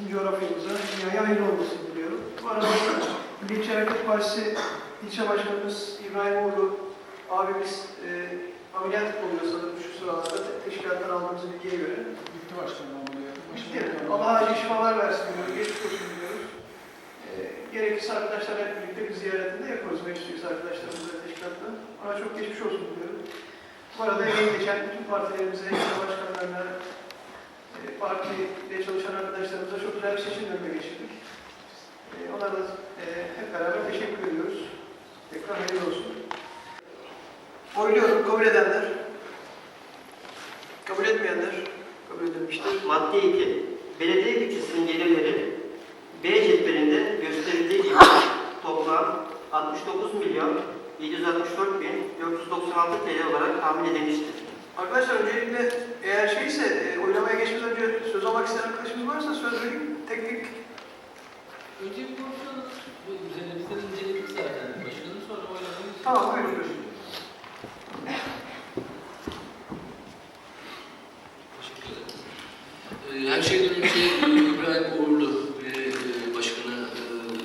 bizim coğrafyamıza, dünyaya hayırlı olmasını diliyorum. Bu arada Milliyetçi Hareket Partisi ilçe başkanımız İbrahim Uğurlu abimiz e, ameliyat oluyor sanırım şu sıralarda. Te- Teşkilattan aldığımız bilgiye göre. Bitti başkanım ameliyatı. İşte Allah acil şifalar versin diyoruz, geçmiş olsun diyoruz. E, gerekirse arkadaşlarla hep birlikte bir ziyaretinde yaparız meclis arkadaşlarımızla teşkilatla. Ona çok geçmiş olsun diyorum. Bu arada emeği geçen bütün partilerimize, ilçe başkanlarına, e, partide çalışan arkadaşlarımıza çok güzel bir seçim dönemi geçirdik. E, Onlara da e, hep beraber teşekkür ediyoruz. Tekrar hayırlı olsun. Oyluyorum, kabul edenler. Kabul etmeyenler. Kabul edilmiştir. Madde 2. Belediye bütçesinin gelirleri B cetvelinde gösterildiği gibi toplam 69 milyon 764 bin 496 TL olarak tahmin edilmiştir. Arkadaşlar öncelikle eğer şeyse e, oylamaya geçmeden önce söz almak isteyen arkadaşımız varsa söz vereyim. Tek tek Önce bir konuşalım. Bu üzerine biz de inceledik zaten. Başkanım sonra oylamayı Tamam, buyurun, buyurun. Ee, Her şeyden önce İbrahim Uğurlu ve e, başkana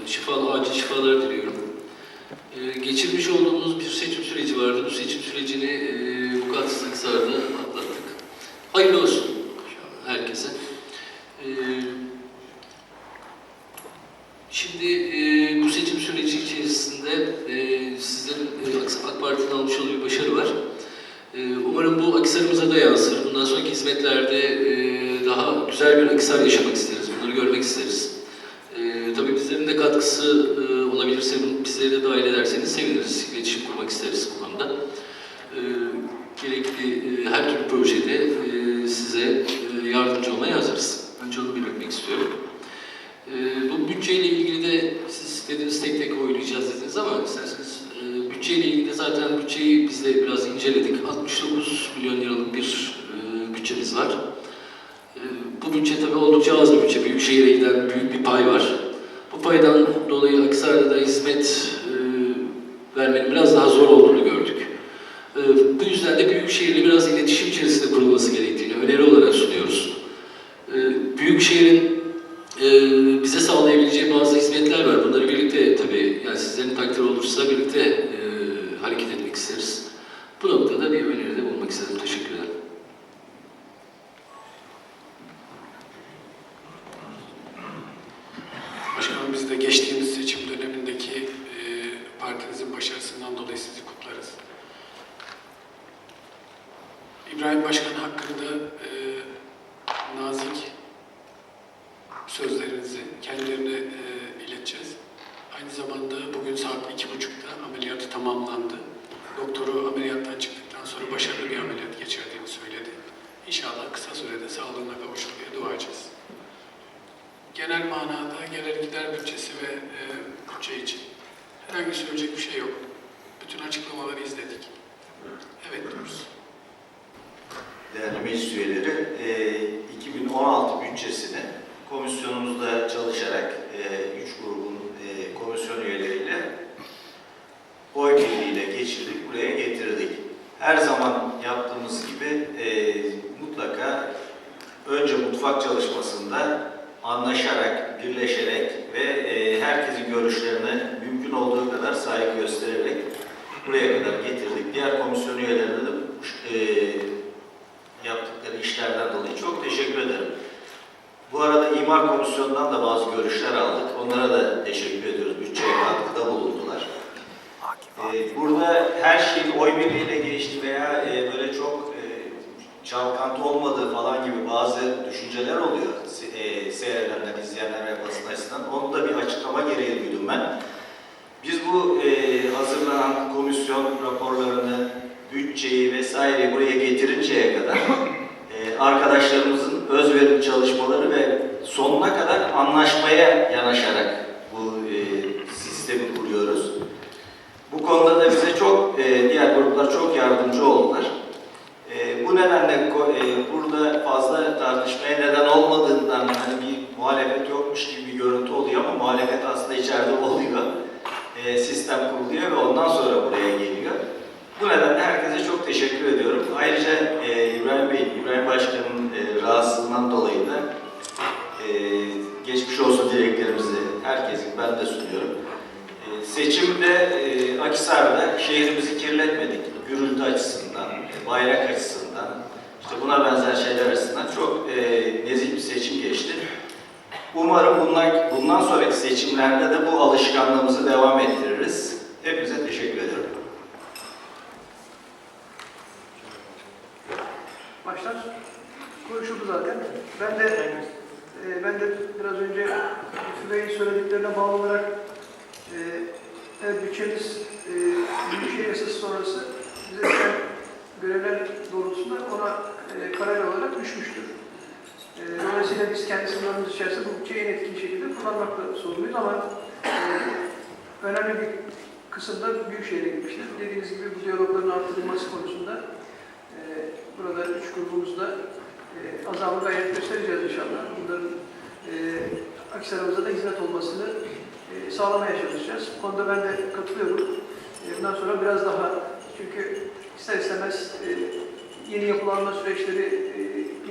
e, şifalı, acil şifalar diliyorum. Ee, Geçirmiş olduğumuz bir seçim süreci vardı. Bu seçim sürecini e, vukuatsız Aksar'da atlattık. Hayırlı olsun herkese. Ee, Şimdi e, bu seçim süreci içerisinde e, sizlerin e, AK Parti'nin almış olduğu bir başarı var. E, umarım bu Akhisar'ımıza da yansır. Bundan sonraki hizmetlerde e, daha güzel bir Akhisar yaşamak isteriz. Bunları görmek isteriz. E, tabii bizlerin de katkısı e, olabilirse bizleri de dahil ederseniz seviniriz. İletişim kurmak isteriz bu konuda. E, gerekli e, her türlü projede e, size e, yardımcı olmaya hazırız. Önce onu belirtmek istiyorum. Bu bütçeyle ilgili de siz dediniz tek tek oylayacağız dediniz ama isterseniz bütçeyle ilgili de zaten bütçeyi biz de biraz inceledik. 69 milyon liralık bir bütçemiz var. Bu bütçe tabii oldukça az bir bütçe. Büyükşehir'e giden büyük bir pay var. Bu paydan dolayı Aksaray'da da hizmet vermenin biraz daha zor olduğunu gördük. E, bu yüzden de Büyükşehir'le biraz iletişim içerisinde kurulması gerektiğini öneri olarak sunuyoruz. E, Büyükşehir'in ee, bize sağlayabileceği bazı hizmetler var. Bunları birlikte tabii, yani sizlerin takdir olursa birlikte e, hareket etmek isteriz. Bu noktada bir öneride bulunmak istedim. Teşekkür ederim. Başkanım biz de geçtiğimiz Genel manada gelir gider bütçesi ve e, bütçe için herhangi söyleyecek bir şey yok. Bütün açıklamaları izledik. Evet diyoruz. Değerli meclis üyeleri, e, 2016 bütçesini komisyonumuzda çalışarak e, üç grubun e, komisyon üyeleriyle oy birliğiyle geçirdik, buraya getirdik. Her zaman yaptığımız gibi e, mutlaka önce mutfak çalışmasında anlaşarak, birleşerek ve e, herkesin görüşlerine mümkün olduğu kadar saygı göstererek buraya kadar getirdik. Diğer komisyon üyelerine de e, yaptıkları işlerden dolayı çok teşekkür ederim. Bu arada İmar Komisyonu'ndan da bazı görüşler aldık. Onlara da teşekkür ediyoruz. Bütçeye katkıda bulundular. Ee, burada her şeyin oy birliğiyle geçti veya e, böyle çalkantı olmadığı falan gibi bazı düşünceler oluyor. E, seyredenler, izleyenler ve basın açısından. Onu da bir açıklama gereği duydum ben. Biz bu e, hazırlanan komisyon raporlarını, bütçeyi vesaire buraya getirinceye kadar e, arkadaşlarımızın özverili çalışmaları ve sonuna kadar anlaşmaya yanaşarak bu e, sistemi kuruyoruz. Bu konuda da bize çok, e, diğer gruplar çok yardımcı oldular. Nedenle e, burada fazla tartışmaya neden olmadığından hani bir muhalefet yokmuş gibi bir görüntü oluyor ama muhalefet aslında içeride oluyor. E, sistem kuruluyor ve ondan sonra buraya geliyor. Bu nedenle herkese çok teşekkür ediyorum. Ayrıca e, İbrahim Bey, İbrahim Başkan'ın e, rahatsızlığından dolayı da e, geçmiş olsun dileklerimizi herkesin ben de sunuyorum. E, seçimde e, Akhisar'da şehrimizi kirletmedik. Gürültü açısından, e, bayrak açısından, işte buna benzer şeyler açısından çok e, nezih bir seçim geçti. Umarım bunlar, bundan sonraki seçimlerde de bu alışkanlığımızı devam ettiririz. Hepinize teşekkür ederim. Başlar konuşuldu zaten. Ben de e, ben de biraz önce Bey'in söylediklerine bağlı olarak e, bütçemiz e, Büyükşehir Yasası sonrası bize düşen görevler doğrultusunda ona e, karar olarak düşmüştür. E, dolayısıyla biz kendi sınırlarımız içerisinde bu bütçeyi en etkili şekilde kullanmakla sorumluyuz ama e, önemli bir kısımda Büyükşehir'e gitmiştir. Dediğiniz gibi bu diyalogların artırılması konusunda e, burada üç grubumuzda e, azamlı gayret göstereceğiz inşallah. Bunların e, Akhisar'ımıza da hizmet olmasını e, sağlamaya çalışacağız. Bu konuda ben de katılıyorum. E, bundan sonra biraz daha çünkü ister istemez e, yeni yapılanma süreçleri, e,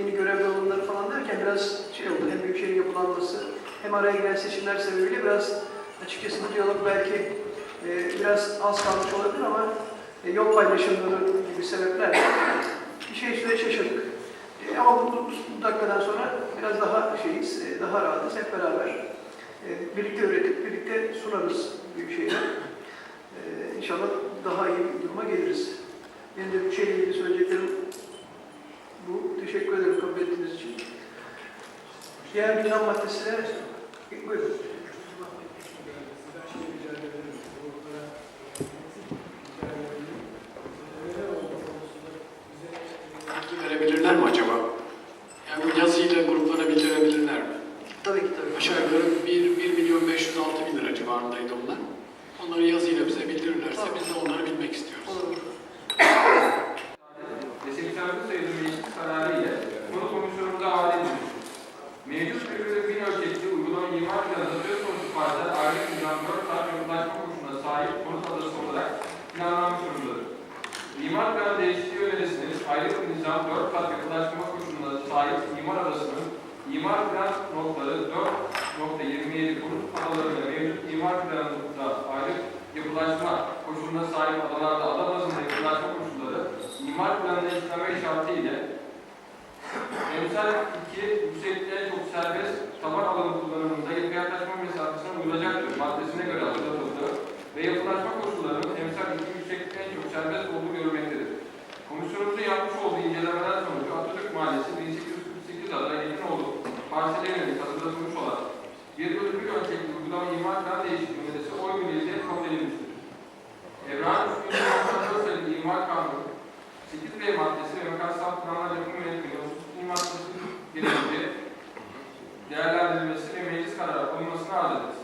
yeni görev dağılımları falan derken biraz şey oldu. Hem Büyükşehir'in yapılanması hem araya giren seçimler sebebiyle biraz açıkçası bu diyalog belki e, biraz az kalmış olabilir ama e, yol paylaşımları gibi sebeplerle bir şey süreç yaşadık. Ama bu, bu, dakikadan sonra biraz daha şeyiz, daha rahatız hep beraber. Birlikte üretip birlikte sunarız büyük şeyler. E, inşallah daha iyi bir duruma geliriz. Benim de bütçeyle ilgili söyleyeceklerim bu. Teşekkür ederim kabul ettiğiniz için. Diğer gündem maddesine buyurun. İmar planında söz konusu parçalar aylık nizam 4 saat yapılaşma koşuluna sahip konut adası olarak planlanmış durumdadır. İmar planı değişikliği önerisinin aylık nizam 4 kat yapılaşma koşuluna sahip imar adasının imar plan notları 4.27 konut adalarıyla mevcut imar planında aylık yapılaşma koşuluna sahip adalarda ada bazında yapılaşma koşulları imar planına işleme şartı ile emsal 2 yüksekliğe çok serbest taban alanı kullanımında yapı yaklaşma mesafesine uyulacaktır maddesine göre hazırlatıldı ve yapılaşma koşullarının emsal 2 yüksekliğe çok serbest olduğu görülmektedir. Komisyonumuzun yapmış olduğu incelemeler sonucu Atatürk Mahallesi 1848 adına yakın olup parsele yönelik hazırlatılmış olan bir bölü bir ölçekli uygulama imar plan değişikliği önerisi oy birliğiyle kabul edilmiştir. 394 sayılı imar kanunu 8B maddesi ve mekansal planlar yapım yönetmeliği gereğince değerlendirilmesi ve meclis kararı konulmasını arz ederiz.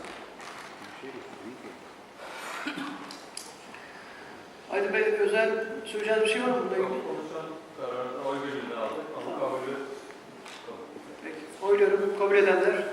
Aydın Bey özel söyleyeceğiniz bir şey var mı bunda? Komisyon kararını oy birliğiyle aldık ama kabulü Peki. Oyluyorum. Kabul edenler.